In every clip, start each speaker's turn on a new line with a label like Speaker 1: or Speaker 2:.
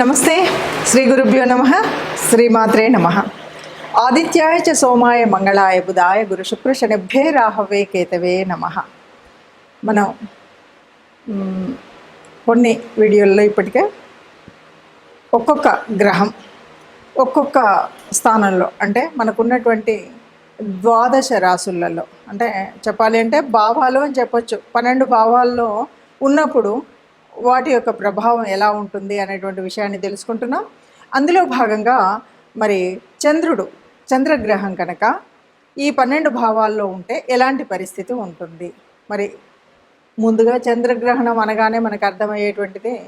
Speaker 1: నమస్తే శ్రీ గురుభ్యో నమ శ్రీమాత్రే నమ. ఆదిత్యాయ చ సోమాయ మంగళాయ బుధాయ గురు శుక్ర శనిభ్యే రాహవే కేతవే నమ. మనం కొన్ని వీడియోల్లో ఇప్పటికే ఒక్కొక్క గ్రహం ఒక్కొక్క స్థానంలో అంటే మనకున్నటువంటి ద్వాదశ రాసులలో అంటే చెప్పాలి అంటే భావాలు అని చెప్పొచ్చు. పన్నెండు భావాల్లో ఉన్నప్పుడు వాటి యొక్క ప్రభావం ఎలా ఉంటుంది అనేటువంటి విషయాన్ని తెలుసుకుంటున్నాం. అందులో భాగంగా మరి చంద్రుడు చంద్రగ్రహం కనుక ఈ పన్నెండు భావాల్లో ఉంటే ఎలాంటి పరిస్థితి ఉంటుంది? మరి ముందుగా చంద్రగ్రహణం అనగానే మనకు అర్థమయ్యేటువంటిది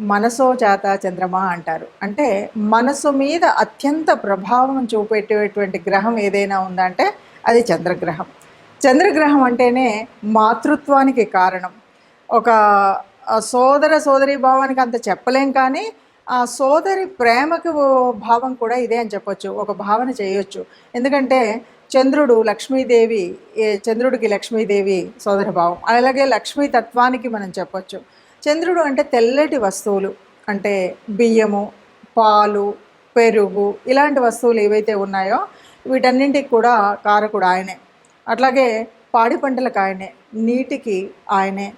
Speaker 1: మనసో చేత చంద్రమా అంటారు. అంటే మనసు మీద అత్యంత ప్రభావం చూపెట్టేటువంటి గ్రహం ఏదైనా ఉందంటే అది చంద్రగ్రహం. చంద్రగ్రహం అంటేనే మాతృత్వానికి కారణం. ఒక సోదర సోదరి భావానికి అంత చెప్పలేం కానీ ఆ సోదరి ప్రేమకు భావం కూడా ఇదే అని చెప్పొచ్చు ఒక భావన చేయొచ్చు. ఎందుకంటే చంద్రుడు లక్ష్మీదేవి ఏ చంద్రుడికి లక్ష్మీదేవి సోదర భావం అలాగే లక్ష్మీ తత్వానికి మనం చెప్పొచ్చు. చంద్రుడు అంటే తెల్లటి వస్తువులు అంటే బియ్యము పాలు పెరుగు ఇలాంటి వస్తువులు ఏవైతే ఉన్నాయో వీటన్నింటికి కూడా కారకుడు ఆయనే. అట్లాగే పాడి పంటలకు ఆయనే నీటికి ఆయనే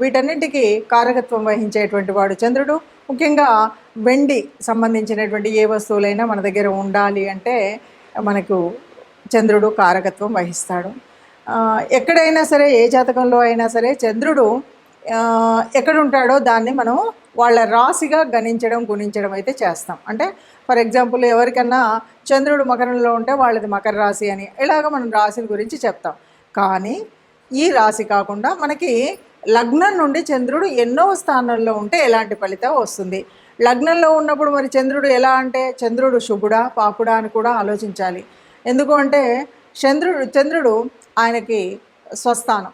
Speaker 1: వీటన్నింటికి కారకత్వం వహించేటువంటి వాడు చంద్రుడు. ముఖ్యంగా వెండి సంబంధించినటువంటి ఏ వస్తువులైనా మన దగ్గర ఉండాలి అంటే మనకు చంద్రుడు కారకత్వం వహిస్తాడు. ఎక్కడైనా సరే ఏ జాతకంలో అయినా సరే చంద్రుడు ఎక్కడ ఉంటాడో దాన్ని మనం వాళ్ళ రాశిగా గణించడం గుణించడం అయితే చేస్తాం. అంటే ఫర్ ఎగ్జాంపుల్ ఎవరికన్నా చంద్రుడు మకరంలో ఉంటే వాళ్ళది మకర రాశి అని ఇలాగ మనం రాశుల గురించి చెప్తాం. కానీ ఈ రాశి కాకుండా మనకి లగ్నం నుండి చంద్రుడు ఎన్నో స్థానంలో ఉంటే ఎలాంటి ఫలితం వస్తుంది? లగ్నంలో ఉన్నప్పుడు మరి చంద్రుడు ఎలా అంటే చంద్రుడు శుభుడా పాపుడా అని కూడా ఆలోచించాలి. ఎందుకు అంటే చంద్రుడు చంద్రుడు ఆయనకి స్వస్థానం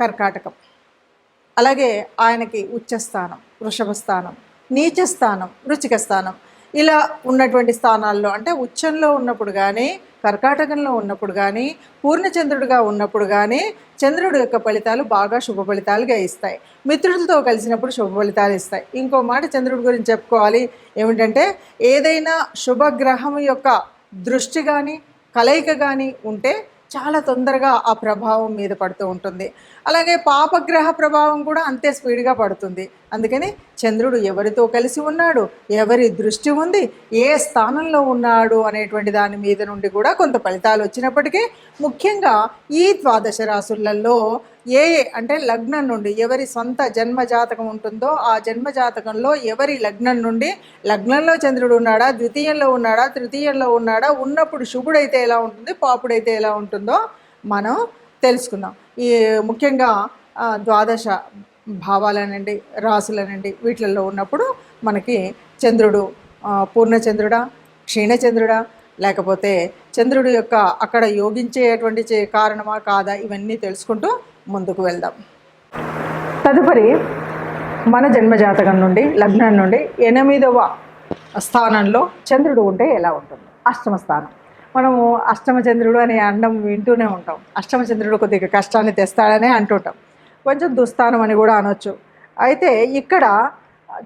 Speaker 1: కర్కాటకం. అలాగే ఆయనకి ఉచ్చస్థానం వృషభ స్థానం నీచ స్థానం రుచిక స్థానం ఇలా ఉన్నటువంటి స్థానాల్లో అంటే ఉచ్చంలో ఉన్నప్పుడు కానీ కర్కాటకంలో ఉన్నప్పుడు కానీ పూర్ణచంద్రుడిగా ఉన్నప్పుడు కానీ చంద్రుడు యొక్క ఫలితాలు బాగా శుభ ఫలితాలుగా ఇస్తాయి. మిత్రులతో కలిసినప్పుడు శుభ ఫలితాలు ఇస్తాయి. ఇంకో మాట చంద్రుడి గురించి చెప్పుకోవాలి. ఏమిటంటే ఏదైనా శుభగ్రహం యొక్క దృష్టి కానీ కలయిక కానీ ఉంటే చాలా తొందరగా ఆ ప్రభావం మీద పడుతూ ఉంటుంది. అలాగే పాపగ్రహ ప్రభావం కూడా అంతే స్పీడ్గా పడుతుంది. అందుకని చంద్రుడు ఎవరితో కలిసి ఉన్నాడు? ఎవరి దృష్టి ఉంది? ఏ స్థానంలో ఉన్నాడు? అనేటువంటి దాని మీద నుండి కూడా కొంత ఫలితాలు వచ్చినప్పటికీ ముఖ్యంగా ఈ ద్వాదశ రాసులలో ఏ అంటే లగ్నం నుండి ఎవరి సొంత జన్మ జాతకం ఉంటుందో ఆ జన్మ జాతకంలో ఎవరి లగ్నం నుండి లగ్నంలో చంద్రుడు ఉన్నాడా? ద్వితీయంలో ఉన్నాడా? తృతీయంలో ఉన్నాడా? ఉన్నప్పుడు శుభుడైతే ఎలా ఉంటుంది? పాపుడైతే ఎలా ఉంటుందో మనం తెలుసుకుందాం. ఈ ముఖ్యంగా ద్వాదశ భావాలనండి రాసులనండి వీటిల్లో ఉన్నప్పుడు మనకి చంద్రుడు పూర్ణచంద్రుడా క్షీణచంద్రుడా లేకపోతే చంద్రుడి యొక్క అక్కడ యోగించేటువంటి చే- కారణమా కాదా ఇవన్నీ తెలుసుకుంటూ ముందుకు వెళ్దాం. తదుపరి మన జన్మజాతకం నుండి లగ్నం నుండి ఎనిమిదవ స్థానంలో చంద్రుడు ఉంటే ఎలా ఉంటుంది? అష్టమ స్థానం. మనము అష్టమ చంద్రుడు అనే అండం వింటూనే ఉంటాం. అష్టమ చంద్రుడు కొద్దిగా కష్టాన్ని తెస్తాడనే అంటుంటాం. కొంచెం దుస్థానం అని కూడా అనొచ్చు. అయితే ఇక్కడ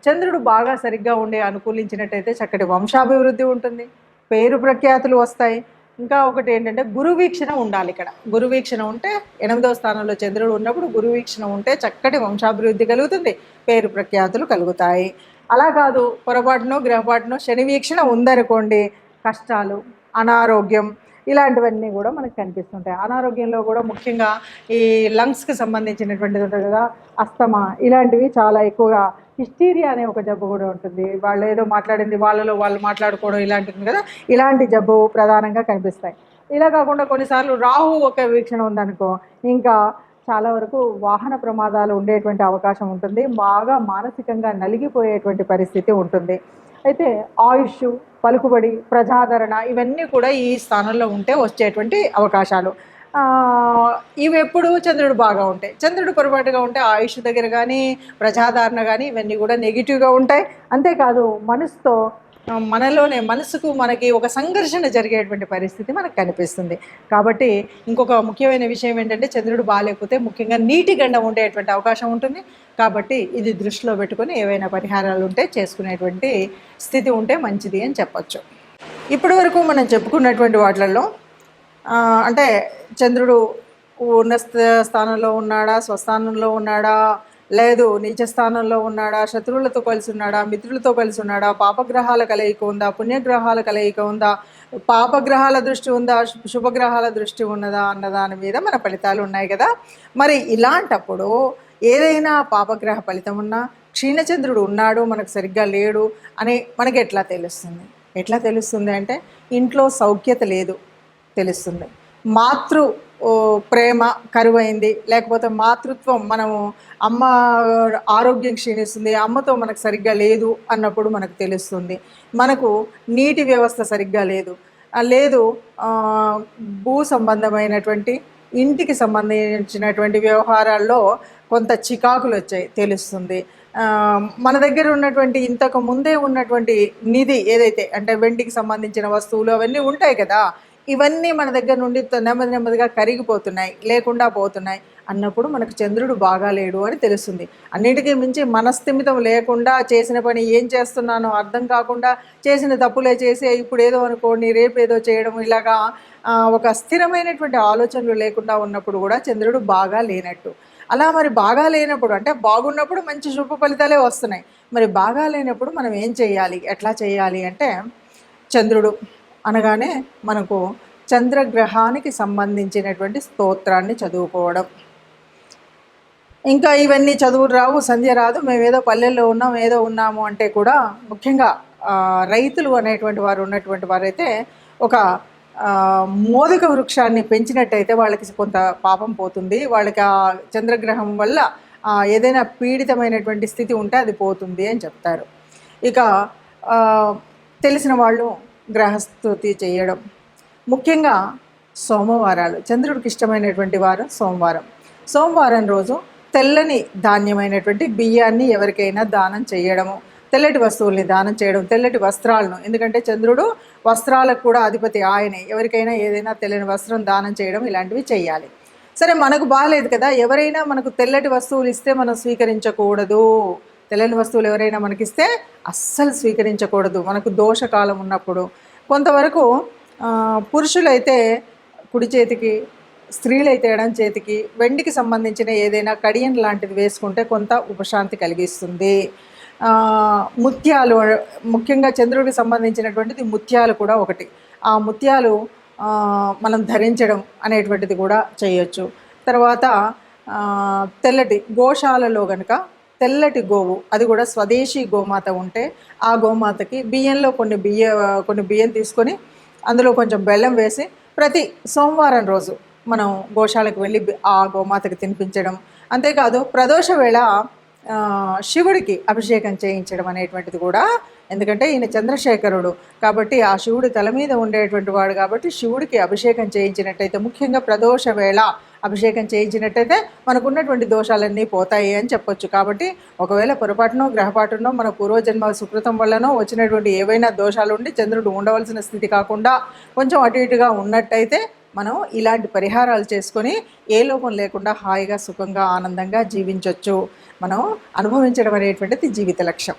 Speaker 1: చంద్రుడు బాగా సరిగ్గా ఉండే అనుకూలించినట్టయితే చక్కటి వంశాభివృద్ధి ఉంటుంది. పేరు ప్రఖ్యాతులు వస్తాయి. ఇంకా ఒకటి ఏంటంటే గురువీక్షణ ఉండాలి ఇక్కడ. గురువీక్షణ ఉంటే ఎనిమిదవ స్థానంలో చంద్రుడు ఉన్నప్పుడు గురువీక్షణ ఉంటే చక్కటి వంశాభివృద్ధి కలుగుతుంది. పేరు ప్రఖ్యాతులు కలుగుతాయి. అలా కాదు పొరపాటునో గ్రహపాటునో శని వీక్షణ ఉందనుకోండి కష్టాలు అనారోగ్యం ఇలాంటివన్నీ కూడా మనకు కనిపిస్తుంటాయి. అనారోగ్యంలో కూడా ముఖ్యంగా ఈ లంగ్స్కి సంబంధించినటువంటిది ఉంటుంది కదా అస్తమా ఇలాంటివి చాలా ఎక్కువగా హిస్టీరియా అనే ఒక జబ్బు కూడా ఉంటుంది. వాళ్ళు ఏదో మాట్లాడింది వాళ్ళలో వాళ్ళు మాట్లాడుకోవడం ఇలాంటివి కదా ఇలాంటి జబ్బు ప్రధానంగా కనిపిస్తాయి. ఇలా కాకుండా కొన్నిసార్లు రాహు ఒక వీక్షణ ఉందనుకో ఇంకా చాలా వరకు వాహన ప్రమాదాలు ఉండేటువంటి అవకాశం ఉంటుంది. బాగా మానసికంగా నలిగిపోయేటువంటి పరిస్థితి ఉంటుంది. అయితే ఆయుష్ పలుకుబడి ప్రజాదరణ ఇవన్నీ కూడా ఈ స్థానంలో ఉంటే వచ్చేటువంటి అవకాశాలు. ఇవి ఎప్పుడు చంద్రుడు బాగా ఉంటాయి చంద్రుడు పొరపాటుగా ఉంటే ఆయుష్ దగ్గర కానీ ప్రజాదరణ కానీ ఇవన్నీ కూడా నెగిటివ్గా ఉంటాయి. అంతేకాదు మనసుతో మనలోనే మనసుకు మనకి ఒక సంఘర్షణ జరిగేటువంటి పరిస్థితి మనకు కనిపిస్తుంది. కాబట్టి ఇంకొక ముఖ్యమైన విషయం ఏంటంటే చంద్రుడు బాగాలేకపోతే ముఖ్యంగా నీటి గండం ఉండేటువంటి అవకాశం ఉంటుంది. కాబట్టి ఇది దృష్టిలో పెట్టుకొని ఏవైనా పరిహారాలు ఉంటే చేసుకునేటువంటి స్థితి ఉంటే మంచిది అని చెప్పొచ్చు. ఇప్పటి వరకు మనం చెప్పుకున్నటువంటి వాటిలలో అంటే చంద్రుడు ఉన్న స్థానంలో ఉన్నాడా స్వస్థానంలో ఉన్నాడా లేదు నీచ స్థానంలో ఉన్నాడా శత్రువులతో కలిసి ఉన్నాడా మిత్రులతో కలిసి ఉన్నాడా పాపగ్రహాల కలయిక ఉందా పుణ్యగ్రహాల కలయిక ఉందా పాపగ్రహాల దృష్టి ఉందా శుభగ్రహాల దృష్టి ఉన్నదా అన్న దాని మీద మన ఫలితాలు ఉన్నాయి కదా. మరి ఇలాంటప్పుడు ఏదైనా పాపగ్రహ ఫలితం ఉన్నా క్షీణచంద్రుడు ఉన్నాడు మనకు సరిగ్గా లేడు అని మనకి ఎట్లా తెలుస్తుంది? ఎట్లా తెలుస్తుంది అంటే ఇంట్లో సౌఖ్యత లేదు తెలుస్తుంది. మాతృ ప్రేమ కరువైంది. లేకపోతే మాతృత్వం మనము అమ్మ ఆరోగ్యం క్షీణిస్తుంది అమ్మతో మనకు సరిగ్గా లేదు అన్నప్పుడు మనకు తెలుస్తుంది. మనకు నీటి వ్యవస్థ సరిగ్గా లేదు. లేదు భూ సంబంధమైనటువంటి ఇంటికి సంబంధించినటువంటి వ్యవహారాల్లో కొంత చికాకులు వచ్చాయి తెలుస్తుంది. మన దగ్గర ఉన్నటువంటి ఇంతకు ముందే ఉన్నటువంటి నిధి ఏదైతే అంటే వెండికి సంబంధించిన వస్తువులు అవన్నీ ఉంటాయి కదా ఇవన్నీ మన దగ్గర నుండి నెమ్మది నెమ్మదిగా కరిగిపోతున్నాయి లేకుండా పోతున్నాయి అన్నప్పుడు మనకు చంద్రుడు బాగాలేడు అని తెలుస్తుంది. అన్నిటికీ మించి మనస్థిమితం లేకుండా చేసిన పని ఏం చేస్తున్నానో అర్థం కాకుండా చేసిన తప్పులే చేసి ఇప్పుడు ఏదో అనుకోండి రేపు ఏదో చేయడం ఇలాగా ఒక స్థిరమైనటువంటి ఆలోచనలు లేకుండా ఉన్నప్పుడు కూడా చంద్రుడు బాగా లేనట్టు. అలా మరి బాగా లేనప్పుడు అంటే బాగున్నప్పుడు మంచి శుభ ఫలితాలే వస్తున్నాయి. మరి బాగా లేనప్పుడు మనం ఏం చేయాలి? ఎట్లా చేయాలి అంటే చంద్రుడు అనగానే మనకు చంద్రగ్రహానికి సంబంధించినటువంటి స్తోత్రాన్ని చదువుకోవడం. ఇంకా ఇవన్నీ చదువులు రావు సంధ్య రాదు మేము ఏదో పల్లెల్లో ఉన్నాం ఏదో ఉన్నాము అంటే కూడా ముఖ్యంగా రైతులు అనేటువంటి వారు ఉన్నటువంటి వారైతే ఒక మోదక వృక్షాన్ని పెంచినట్టయితే వాళ్ళకి కొంత పాపం పోతుంది. వాళ్ళకి ఆ చంద్రగ్రహం వల్ల ఏదైనా పీడితమైనటువంటి స్థితి ఉంటే అది పోతుంది అని చెప్తారు. ఇక తెలిసిన వాళ్ళు గ్రహస్థుతి చేయడం. ముఖ్యంగా సోమవారాలు. చంద్రుడికి ఇష్టమైనటువంటి వారం సోమవారం. సోమవారం రోజు తెల్లని ధాన్యమైనటువంటి బియ్యాన్ని ఎవరికైనా దానం చేయడము. తెల్లటి వస్తువుల్ని దానం చేయడం తెల్లటి వస్త్రాలను. ఎందుకంటే చంద్రుడు వస్త్రాలకు కూడా అధిపతి ఆయనే. ఎవరికైనా ఏదైనా తెల్లని వస్త్రం దానం చేయడం ఇలాంటివి చేయాలి. సరే మనకు బాగాలేదు కదా. ఎవరైనా మనకు తెల్లటి వస్తువులు ఇస్తే మనం స్వీకరించకూడదు. తెల్లని వస్తువులు ఎవరైనా మనకిస్తే అస్సలు స్వీకరించకూడదు. మనకు దోషకాలం ఉన్నప్పుడు. కొంతవరకు పురుషులైతే కుడి చేతికి స్త్రీలైతే ఎడం చేతికి వెండికి సంబంధించిన ఏదైనా కడియం లాంటిది వేసుకుంటే కొంత ఉపశాంతి కలిగిస్తుంది. ముత్యాలు ముఖ్యంగా చంద్రుడికి సంబంధించినటువంటిది ముత్యాలు కూడా ఒకటి. ఆ ముత్యాలు మనం ధరించడం అనేటువంటిది కూడా చేయొచ్చు. తర్వాత తెల్లటి గోశాలలో కనుక తెల్లటి గోవు అది కూడా స్వదేశీ గోమాత ఉంటే ఆ గోమాతకి బియ్యంలో కొన్ని బియ్య కొన్ని బియ్యం తీసుకొని అందులో కొంచెం బెల్లం వేసి ప్రతి సోమవారం రోజు మనం గోశాలకు వెళ్ళి ఆ గోమాతకి తినిపించడం. అంతేకాదు ప్రదోష వేళ శివుడికి అభిషేకం చేయించడం అనేటువంటిది కూడా ఎందుకంటే ఈయన చంద్రశేఖరుడు. కాబట్టి ఆ శివుడి తల మీద ఉండేటువంటి వాడు కాబట్టి శివుడికి అభిషేకం చేయించినట్టయితే ముఖ్యంగా ప్రదోష వేళ అభిషేకం చేయించినట్టయితే మనకు ఉన్నటువంటి దోషాలన్నీ పోతాయి అని చెప్పొచ్చు. కాబట్టి ఒకవేళ పొరపాటునో గ్రహపాటునో మన పూర్వజన్మ సుకృతం వల్లనో వచ్చినటువంటి ఏవైనా దోషాలు ఉండి చంద్రుడు ఉండవలసిన స్థితి కాకుండా కొంచెం అటు ఇటుగా ఉన్నట్టయితే మనం ఇలాంటి పరిహారాలు చేసుకొని ఏ లోపం లేకుండా హాయిగా సుఖంగా ఆనందంగా జీవించవచ్చు మనం అనుభవించడం అనేటువంటిది జీవిత లక్ష్యం.